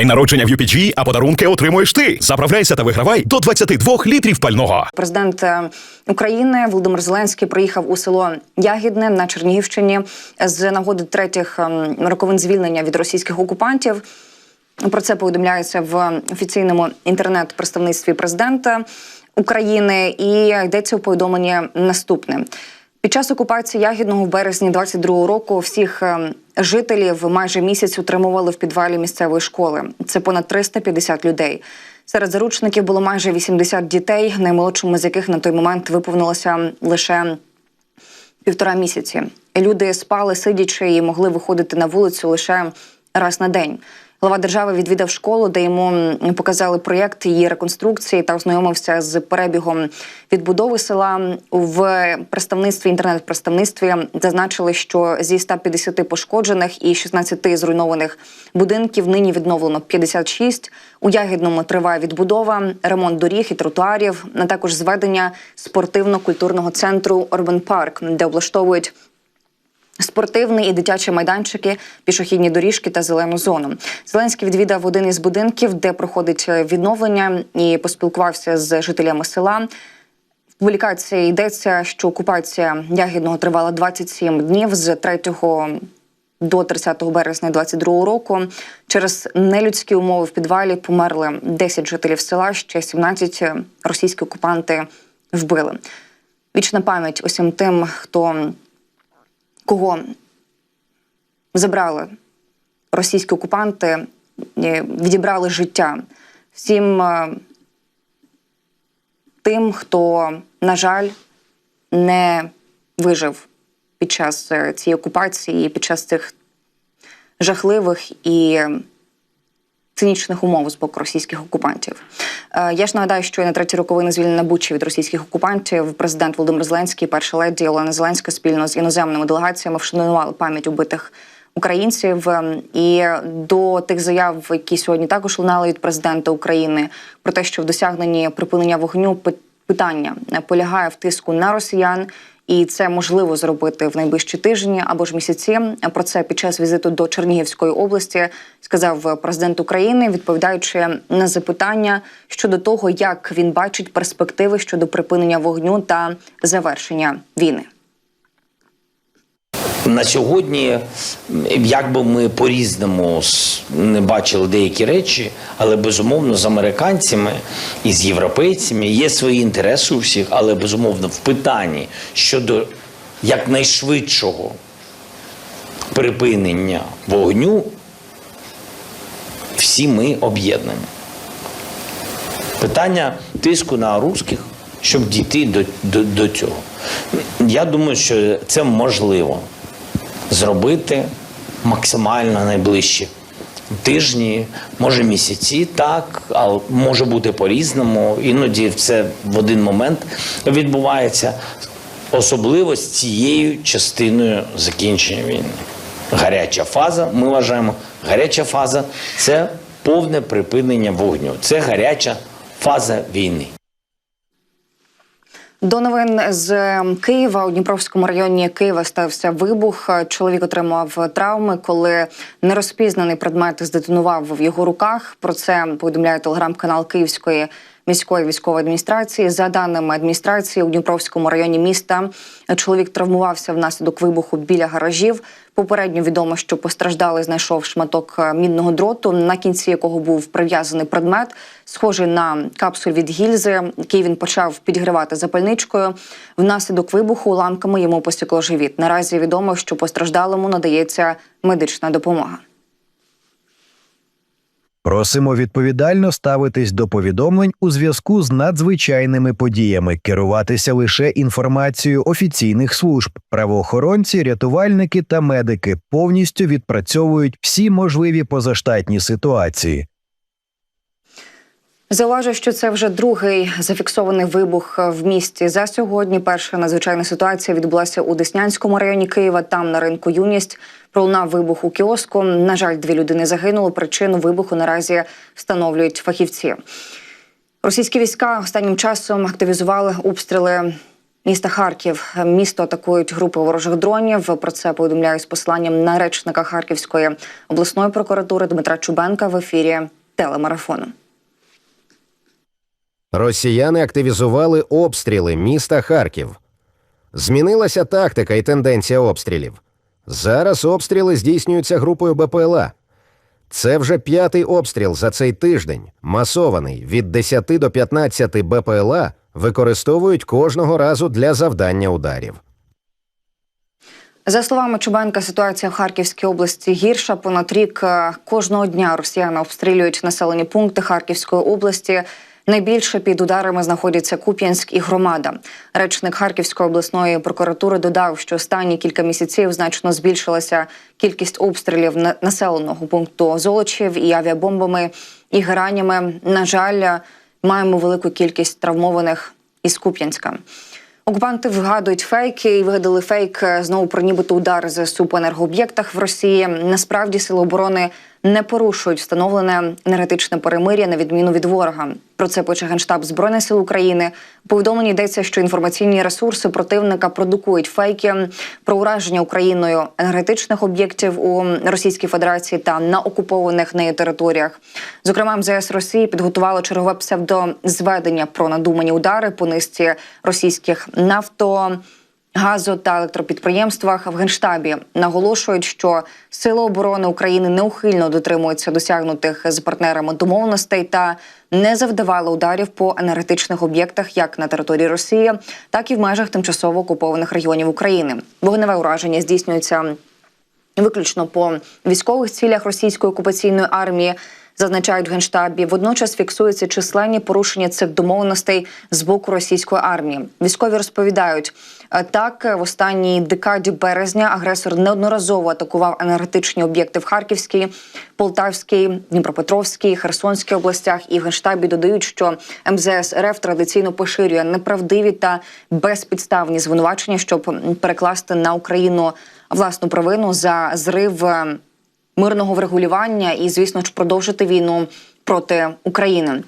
День народження в UPG, а подарунки отримуєш ти. Заправляйся та вигравай до 22 літрів пального. Президент е, України Володимир Зеленський приїхав у село Ягідне на Чернігівщині з нагоди третіх ем, роковин звільнення від російських окупантів. Про це повідомляється в офіційному інтернет-представництві президента України. І йдеться у повідомленні наступне. Під час окупації Ягідного в березні 22-го року всіх ем, жителів майже місяць утримували в підвалі місцевої школи. Це понад 350 людей. Серед заручників було майже 80 дітей, наймолодшому з яких на той момент виповнилося лише півтора місяці. Люди спали сидячи і могли виходити на вулицю лише раз на день. Глава держави відвідав школу, де йому показали проєкт її реконструкції та ознайомився з перебігом відбудови села. В представництві інтернет-представництві зазначили, що зі 150 пошкоджених і 16 зруйнованих будинків нині відновлено 56. У Ягідному триває відбудова, ремонт доріг і тротуарів, а також зведення спортивно-культурного центру Орбан Парк, де облаштовують Спортивний і дитячі майданчики, пішохідні доріжки та зелену зону. Зеленський відвідав один із будинків, де проходить е, відновлення, і поспілкувався з жителями села. В публікації йдеться, що окупація ягідного тривала 27 днів з 3 до 30 березня 22 року. Через нелюдські умови в підвалі померли 10 жителів села, ще 17 російські окупанти вбили. Вічна пам'ять усім тим, хто кого забрали російські окупанти, е, відібрали життя всім е, тим, хто, на жаль, не вижив під час е, цієї окупації, під час цих жахливих і цинічних умов з боку російських окупантів. Е, Я ж нагадаю, що на третій роковини звільнення Бучі від російських окупантів президент Володимир Зеленський, перша леді Олена Зеленська спільно з іноземними делегаціями вшанували пам'ять убитих українців. Ем, І до тих заяв, які сьогодні також лунали від президента України, про те, що в досягненні припинення вогню пи- питання полягає в тиску на росіян. І це можливо зробити в найближчі тижні або ж місяці. Про це під час візиту до Чернігівської області сказав президент України, відповідаючи на запитання щодо того, як він бачить перспективи щодо припинення вогню та завершення війни. На сьогодні, як би ми по-різному не бачили деякі речі, але безумовно з американцями і з європейцями є свої інтереси у всіх, але безумовно в питанні щодо якнайшвидшого припинення вогню, всі ми об'єднані. Питання тиску на русських, щоб дійти до, до, до цього. Я думаю, що це можливо зробити максимально найближчі тижні, може місяці, так, але може бути по-різному. Іноді це в один момент відбувається, особливо з цією частиною закінчення війни. Гаряча фаза, ми вважаємо, гаряча фаза це повне припинення вогню. Це гаряча фаза війни. До новин з Києва у Дніпровському районі Києва стався вибух. Чоловік отримав травми, коли нерозпізнаний предмет здетонував в його руках. Про це повідомляє телеграм-канал Київської міської військової адміністрації. За даними адміністрації, у Дніпровському районі міста чоловік травмувався внаслідок вибуху біля гаражів. Попередньо відомо, що постраждалий знайшов шматок е, мідного дроту, на кінці якого був прив'язаний предмет, схожий на капсуль від гільзи, який він почав підгривати запальничкою. Внаслідок вибуху уламками йому посікло живіт. Наразі відомо, що постраждалому надається медична допомога. Просимо відповідально ставитись до повідомлень у зв'язку з надзвичайними подіями, керуватися лише інформацією офіційних служб. Правоохоронці, рятувальники та медики повністю відпрацьовують всі можливі позаштатні ситуації. Зауважу, що це вже другий зафіксований вибух в місті за сьогодні. Перша надзвичайна ситуація відбулася у Деснянському районі Києва. Там на ринку юність пролунав вибух у кіоску. На жаль, дві людини загинули. Причину вибуху наразі встановлюють фахівці. Російські війська останнім часом активізували обстріли Міста Харків місто атакують групи ворожих дронів. Про це повідомляють з посиланням на речника Харківської обласної прокуратури Дмитра Чубенка в ефірі телемарафону. Росіяни активізували обстріли міста Харків. Змінилася тактика і тенденція обстрілів. Зараз обстріли здійснюються групою БПЛА. Це вже п'ятий обстріл за цей тиждень, масований від 10 до 15 БПЛА використовують кожного разу для завдання ударів. За словами Чубенка, ситуація в Харківській області гірша. Понад рік е, кожного дня росіяни обстрілюють населені пункти Харківської області. Найбільше під ударами знаходяться Куп'янськ і громада. Речник Харківської обласної прокуратури додав, що останні кілька місяців значно збільшилася кількість обстрілів на- населеного пункту Золочів і авіабомбами і геранями. На жаль, маємо велику кількість травмованих із Куп'янська. Окупанти вигадують фейки і вигадали фейк е, знову про нібито удар ЗСУ по енергооб'єктах в Росії. Насправді сили оборони не порушують встановлене енергетичне перемир'я на відміну від ворога. Про це пише генштаб збройних сил України. У повідомленні йдеться, що інформаційні ресурси противника продукують фейки про ураження Україною енергетичних об'єктів у Російській Федерації та на окупованих нею територіях. Зокрема, МЗС Росії підготувало чергове псевдозведення про надумані удари по низці російських нафто. Газо та електропідприємствах в генштабі наголошують, що сили оборони України неухильно дотримуються досягнутих з партнерами домовленостей та не завдавали ударів по енергетичних об'єктах як на території Росії, так і в межах тимчасово окупованих регіонів України. Вогневе ураження здійснюється виключно по військових цілях російської окупаційної армії. Зазначають в генштабі. Водночас фіксуються численні порушення цих домовленостей з боку російської армії. Військові розповідають, е, так в останній декаді березня агресор неодноразово атакував енергетичні об'єкти в Харківській, Полтавській, Дніпропетровській, Херсонській областях. І в генштабі додають, що МЗС РФ традиційно поширює неправдиві та безпідставні звинувачення, щоб перекласти на Україну власну провину за зрив. Мирного врегулювання і, звісно ж, продовжити війну проти України.